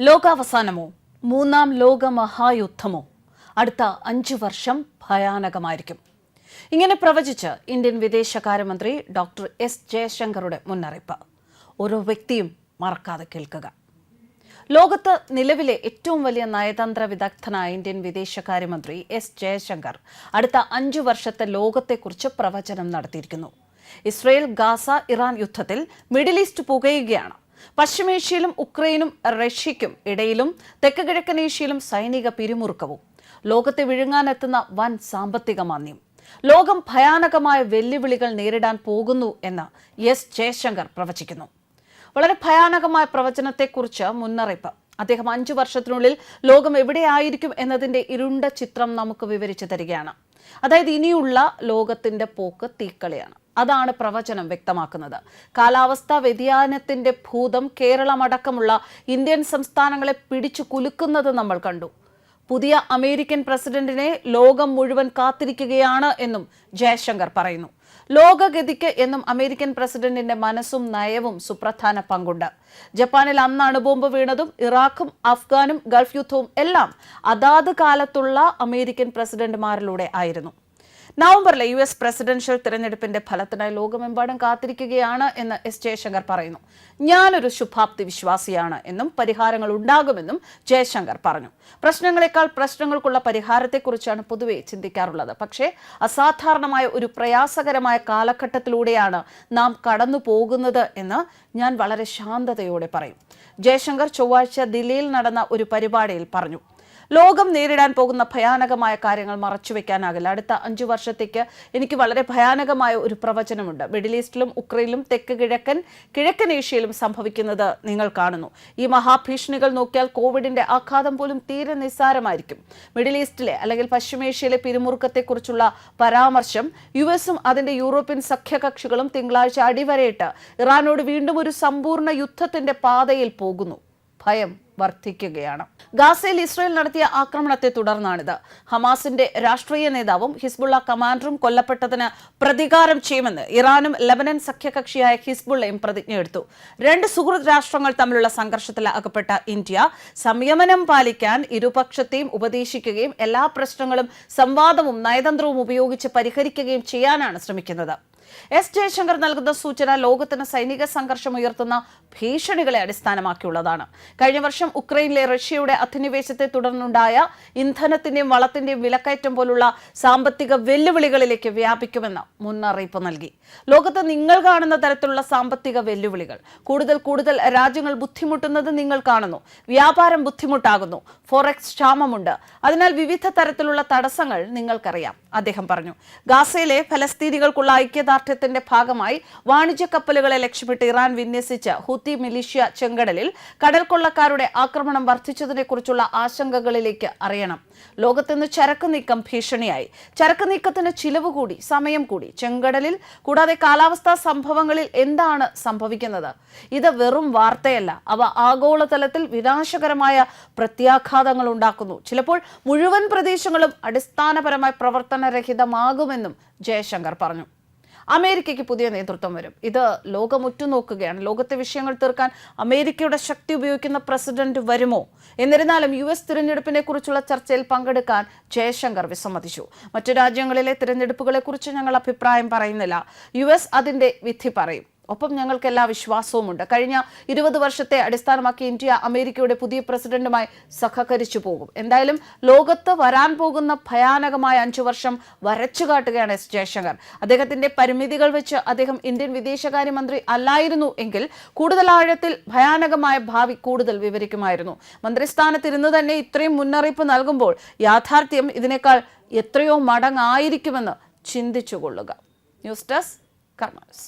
ലോകാവസാനമോ? മൂന്നാം ലോക മഹായുദ്ധമോ അടുത്ത അഞ്ചു വർഷം ഭയാനകമായിരിക്കും. ഇങ്ങനെ പ്രവചിച്ച് ഇന്ത്യൻ വിദേശകാര്യമന്ത്രി ഡോക്ടർ എസ് ജയശങ്കറുടെ മുന്നറിയിപ്പ്. ഓരോ വ്യക്തിയും മറക്കാതെ കേൾക്കുക. ലോകത്ത് നിലവിലെ ഏറ്റവും വലിയ നയതന്ത്ര വിദഗ്ധനായ ഇന്ത്യൻ വിദേശകാര്യമന്ത്രി എസ് ജയശങ്കർ അടുത്ത അഞ്ചു വർഷത്തെ ലോകത്തെക്കുറിച്ച് പ്രവചനം നടത്തിയിരിക്കുന്നു. ഇസ്രയേൽ ഗാസ ഇറാൻ യുദ്ധത്തിൽ മിഡിൽ ഈസ്റ്റ് പുകയുകയാണ്. പശ്ചിമേഷ്യയിലും ഉക്രൈനും റഷ്യയ്ക്കും ഇടയിലും തെക്ക് കിഴക്കൻ ഏഷ്യയിലും സൈനിക പിരിമുറുക്കവും. ലോകത്തെ വിഴുങ്ങാനെത്തുന്ന വൻ സാമ്പത്തിക മാന്ദ്യം. ലോകം ഭയാനകമായ വെല്ലുവിളികൾ നേരിടാൻ പോകുന്നു എന്ന് എസ് ജയശങ്കർ പ്രവചിക്കുന്നു. വളരെ ഭയാനകമായ പ്രവചനത്തെക്കുറിച്ച് മുന്നറിയിപ്പ്. അദ്ദേഹം അഞ്ചു വർഷത്തിനുള്ളിൽ ലോകം എവിടെയായിരിക്കും എന്നതിന്റെ ഇരുണ്ട ചിത്രം നമുക്ക് വിവരിച്ചു തരികയാണ്. അതായത് ഇനിയുള്ള ലോകത്തിന്റെ പോക്ക് തീക്കളിയാണ്. അതാണ് പ്രവചനം വ്യക്തമാക്കുന്നത്. കാലാവസ്ഥാ വ്യതിയാനത്തിന്റെ ഭൂതം കേരളമടക്കമുള്ള ഇന്ത്യൻ സംസ്ഥാനങ്ങളെ പിടിച്ചു കുലുക്കുന്നത് നമ്മൾ കണ്ടു. പുതിയ അമേരിക്കൻ പ്രസിഡന്റിനെ ലോകം മുഴുവൻ കാത്തിരിക്കുകയാണ് എന്നും ജയശങ്കർ പറയുന്നു. ലോകഗതിക്ക് എന്നും അമേരിക്കൻ പ്രസിഡന്റിന്റെ മനസ്സും നയവും സുപ്രധാന പങ്കുണ്ട്. ജപ്പാനിൽ അന്ന് അണുബോംബ് വീണതും ഇറാഖും അഫ്ഗാനും ഗൾഫ് യുദ്ധവും എല്ലാം അതാത് കാലത്തുള്ള അമേരിക്കൻ പ്രസിഡന്റുമാരിലൂടെ ആയിരുന്നു. നവംബറിലെ യു എസ് പ്രസിഡൻഷ്യൽ തിരഞ്ഞെടുപ്പിന്റെ ഫലത്തിനായി ലോകമെമ്പാടും കാത്തിരിക്കുകയാണ് എന്ന് എസ് ജയശങ്കർ പറയുന്നു. ഞാനൊരു ശുഭാപ്തി വിശ്വാസിയാണ് എന്നും പരിഹാരങ്ങൾ ഉണ്ടാകുമെന്നും ജയശങ്കർ പറഞ്ഞു. പ്രശ്നങ്ങളെക്കാൾ പ്രശ്നങ്ങൾക്കുള്ള പരിഹാരത്തെക്കുറിച്ചാണ് പൊതുവെ ചിന്തിക്കാറുള്ളത്. പക്ഷേ അസാധാരണമായ ഒരു പ്രയാസകരമായ കാലഘട്ടത്തിലൂടെയാണ് നാം കടന്നു പോകുന്നത് എന്ന് ഞാൻ വളരെ ശാന്തതയോടെ പറയും. ജയശങ്കർ ചൊവ്വാഴ്ച ദില്ലിയിൽ നടന്ന ഒരു പരിപാടിയിൽ പറഞ്ഞു. ലോകം നേരിടാൻ പോകുന്ന ഭയാനകമായ കാര്യങ്ങൾ മറച്ചുവെക്കാനാകില്ല. അടുത്ത അഞ്ചു വർഷത്തേക്ക് എനിക്ക് വളരെ ഭയാനകമായ ഒരു പ്രവചനമുണ്ട്. മിഡിൽ ഈസ്റ്റിലും ഉക്രൈനിലും തെക്ക് കിഴക്കൻ കിഴക്കൻ ഏഷ്യയിലും സംഭവിക്കുന്നത് നിങ്ങൾ കാണുന്നു. ഈ മഹാഭീഷണികൾ നോക്കിയാൽ കോവിഡിന്റെ ആഘാതം പോലും തീരെ നിസ്സാരമായിരിക്കും. മിഡിൽ ഈസ്റ്റിലെ അല്ലെങ്കിൽ പശ്ചിമേഷ്യയിലെ പിരിമുറുക്കത്തെക്കുറിച്ചുള്ള പരാമർശം യു എസും അതിന്റെ യൂറോപ്യൻ സഖ്യകക്ഷികളും തിങ്കളാഴ്ച അടിവരയിട്ട് ഇറാനോട് വീണ്ടും ഒരു സമ്പൂർണ യുദ്ധത്തിന്റെ പാതയിൽ പോകുന്നു. ഭയം. വർദ്ധിക്കുകയാണ് ഗാസയിൽ ഇസ്രയേൽ നടത്തിയ ആക്രമണത്തെ തുടർന്നാണിത്. ഹമാസിന്റെ രാഷ്ട്രീയ നേതാവും ഹിസ്ബുള്ള കമാൻഡറും കൊല്ലപ്പെട്ടതിന് പ്രതികാരം ചെയ്യുമെന്ന് ഇറാനും ലബനൻ സഖ്യകക്ഷിയായ ഹിസ്ബുള്ളയും പ്രതിജ്ഞയെടുത്തു രണ്ട് സുഹൃത് രാഷ്ട്രങ്ങൾ തമ്മിലുള്ള സംഘർഷത്തിൽ അകപ്പെട്ട ഇന്ത്യ സംയമനം പാലിക്കാൻ ഇരുപക്ഷത്തെയും ഉപദേശിക്കുകയും എല്ലാ പ്രശ്നങ്ങളും സംവാദവും നയതന്ത്രവും ഉപയോഗിച്ച് പരിഹരിക്കുകയും ചെയ്യാനാണ് ശ്രമിക്കുന്നത്. എസ് ജയശങ്കർ നൽകുന്ന സൂചന ലോകത്തിന് സൈനിക സംഘർഷം ഉയർത്തുന്ന ഭീഷണികളെ അടിസ്ഥാനമാക്കിയുള്ളതാണ്. കഴിഞ്ഞ വർഷം ഉക്രൈനിലെ റഷ്യയുടെ അധിനിവേശത്തെ തുടർന്നുണ്ടായ ഇന്ധനത്തിന്റെയും വളത്തിന്റെയും വിലക്കയറ്റം പോലുള്ള സാമ്പത്തിക വെല്ലുവിളികളിലേക്ക് വ്യാപിക്കുമെന്ന് മുന്നറിയിപ്പ് നൽകി. ലോകത്ത് നിങ്ങൾ കാണുന്ന തരത്തിലുള്ള സാമ്പത്തിക വെല്ലുവിളികൾ. കൂടുതൽ കൂടുതൽ രാജ്യങ്ങൾ ബുദ്ധിമുട്ടുന്നത് നിങ്ങൾ കാണുന്നു. വ്യാപാരം ബുദ്ധിമുട്ടാകുന്നു. ഫോറക്സ് ക്ഷാമമുണ്ട്. അതിനാൽ വിവിധ തരത്തിലുള്ള തടസ്സങ്ങൾ നിങ്ങൾക്കറിയാം. അദ്ദേഹം പറഞ്ഞു. ഗാസയിലെ ഫലസ്തീനികൾക്കുള്ള ഐക്യദാർഢ്യത്തിന്റെ ഭാഗമായി വാണിജ്യ കപ്പലുകളെ ലക്ഷ്യമിട്ട് ഇറാൻ വിന്യസിച്ച ഹുത്തി മിലിഷ്യ ചെങ്കടലിൽ കടൽ കൊള്ളക്കാരുടെ ആക്രമണം വർദ്ധിച്ചതിനെക്കുറിച്ചുള്ള ആശങ്കകളിലേക്ക് അറിയണം. ലോകത്തുനിന്ന് ചരക്ക് നീക്കം ഭീഷണിയായി. ചരക്ക് നീക്കത്തിന് ചിലവ് കൂടി സമയം കൂടി. ചെങ്കടലിൽ കൂടാതെ കാലാവസ്ഥാ സംഭവങ്ങളിൽ എന്താണ് സംഭവിക്കുന്നത്? ഇത് വെറും വാർത്തയല്ല. അവ ആഗോളതലത്തിൽ വിനാശകരമായ പ്രത്യാഘാതങ്ങൾ ഉണ്ടാക്കുന്നു. ചിലപ്പോൾ മുഴുവൻ പ്രദേശങ്ങളും അടിസ്ഥാനപരമായി പ്രവർത്തനരഹിതമാകുമെന്നും ജയശങ്കർ പറഞ്ഞു. അമേരിക്കയ്ക്ക് പുതിയ നേതൃത്വം വരും. ഇത് ലോകം ഉറ്റുനോക്കുകയാണ് ലോകത്തെ വിഷയങ്ങൾ തീർക്കാൻ അമേരിക്കയുടെ ശക്തി ഉപയോഗിക്കുന്ന പ്രസിഡന്റ് വരുമോ? എന്നിരുന്നാലും യു എസ് തിരഞ്ഞെടുപ്പിനെ കുറിച്ചുള്ള ചർച്ചയിൽ പങ്കെടുക്കാൻ ജയശങ്കർ വിസമ്മതിച്ചു. മറ്റു രാജ്യങ്ങളിലെ തിരഞ്ഞെടുപ്പുകളെ കുറിച്ച് ഞങ്ങൾ അഭിപ്രായം പറയുന്നില്ല. യു എസ് അതിന്റെ വിധി പറയും. ഒപ്പം ഞങ്ങൾക്ക് എല്ലാ വിശ്വാസവുമുണ്ട്. കഴിഞ്ഞ ഇരുപത് വർഷത്തെ അടിസ്ഥാനമാക്കി ഇന്ത്യ അമേരിക്കയുടെ പുതിയ പ്രസിഡന്റുമായി സഹകരിച്ചു പോകും. എന്തായാലും ലോകത്ത് വരാൻ പോകുന്ന ഭയാനകമായ അഞ്ചു വർഷം വരച്ചു കാട്ടുകയാണ് എസ് ജയശങ്കർ. അദ്ദേഹത്തിന്റെ പരിമിതികൾ വെച്ച് അദ്ദേഹം ഇന്ത്യൻ വിദേശകാര്യമന്ത്രി അല്ലായിരുന്നു എങ്കിൽ കൂടുതൽ ആഴത്തിൽ ഭയാനകമായ ഭാവി കൂടുതൽ വിവരിക്കുമായിരുന്നു. മന്ത്രിസ്ഥാനത്തിരുന്ന് തന്നെ ഇത്രയും മുന്നറിയിപ്പ് നൽകുമ്പോൾ യാഥാർത്ഥ്യം ഇതിനേക്കാൾ എത്രയോ മടങ്ങായിരിക്കുമെന്ന് ചിന്തിച്ചുകൊള്ളുക ന്യൂസ് ഡെസ്ക് കർമാസ്